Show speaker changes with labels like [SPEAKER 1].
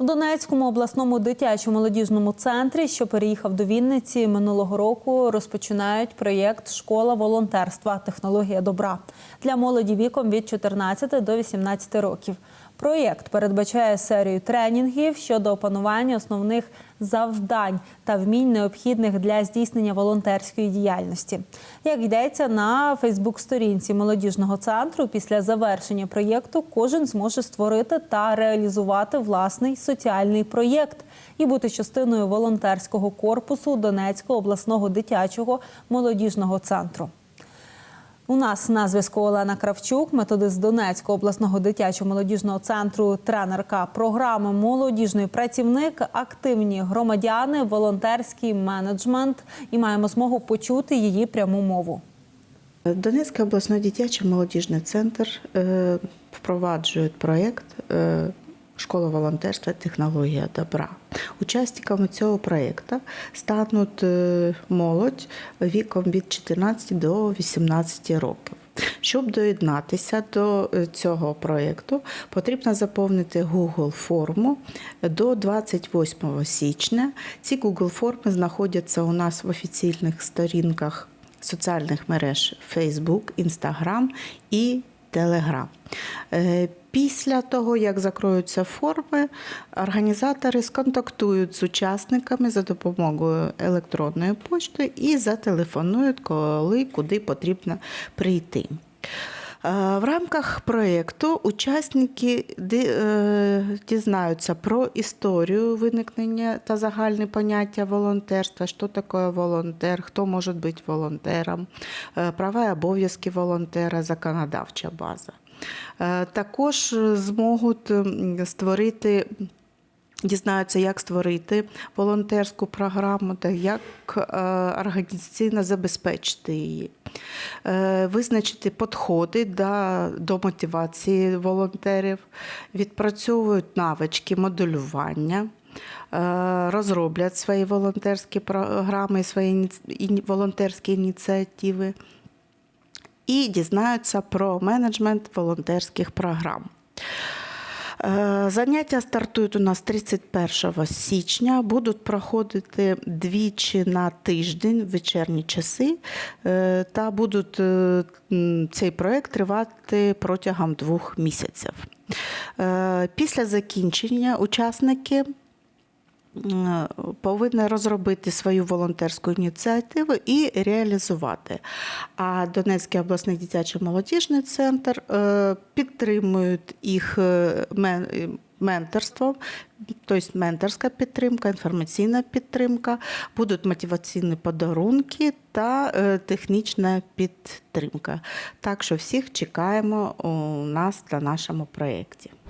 [SPEAKER 1] В Донецькому обласному дитячо-молодіжному центрі, що переїхав до Вінниці минулого року, розпочинають проєкт Школа волонтерства Технологія добра для молоді віком від 14 до 18 років. Проєкт передбачає серію тренінгів щодо опанування основних завдань та вмінь необхідних для здійснення волонтерської діяльності. Як йдеться на Фейсбук-сторінці молодіжного центру, після завершення проєкту кожен зможе створити та реалізувати власний соціальний проєкт і бути частиною волонтерського корпусу Донецького обласного дитячого молодіжного центру. У нас на зв'язку Олена Кравчук, методист Донецького обласного дитячо-молодіжного центру, тренерка програми Молодіжний працівник, активні громадяни, волонтерський менеджмент. І маємо змогу почути її пряму мову.
[SPEAKER 2] Донецький обласний дитячий молодіжний центр е, впроваджує проєкт е, Школа волонтерства Технологія добра. Учасниками цього проєкту стануть е, молодь віком від 14 до 18 років. Щоб доєднатися до е, цього проєкту, потрібно заповнити Google форму до 28 січня. Ці Google форми знаходяться у нас в офіційних сторінках соціальних мереж Facebook, Instagram і Telegram. Е, Після того, як закроються форми, організатори сконтактують з учасниками за допомогою електронної пошти і зателефонують, коли куди потрібно прийти. Е, В рамках проєкту учасники е, дізнаються про історію виникнення та загальні поняття волонтерства, що таке волонтер, хто може бути волонтером, е, права і обов'язки волонтера, законодавча база. Також зможуть створити Дізнаються, як створити волонтерську програму та як е, організаційно забезпечити її, Е, визначити підходи до мотивації волонтерів, відпрацьовують навички моделювання. е, Розроблять свої волонтерські програми, свої волонтерські ініціативи і дізнаються про менеджмент волонтерських програм. Е, Заняття стартують у нас 31 січня, будуть проходити двічі на тиждень в вечірні часи, е, та будуть е, цей проект тривати протягом двох місяців. Після закінчення учасники м, повинні розробити свою волонтерську ініціативу і реалізувати. А Донецький обласний дитячий молодіжний центр е, підтримують їх е, менторством, тобто менторська підтримка, інформаційна підтримка, будуть мотиваційні подарунки та е, технічна підтримка. Так що всіх чекаємо у нас на нашому проєкті.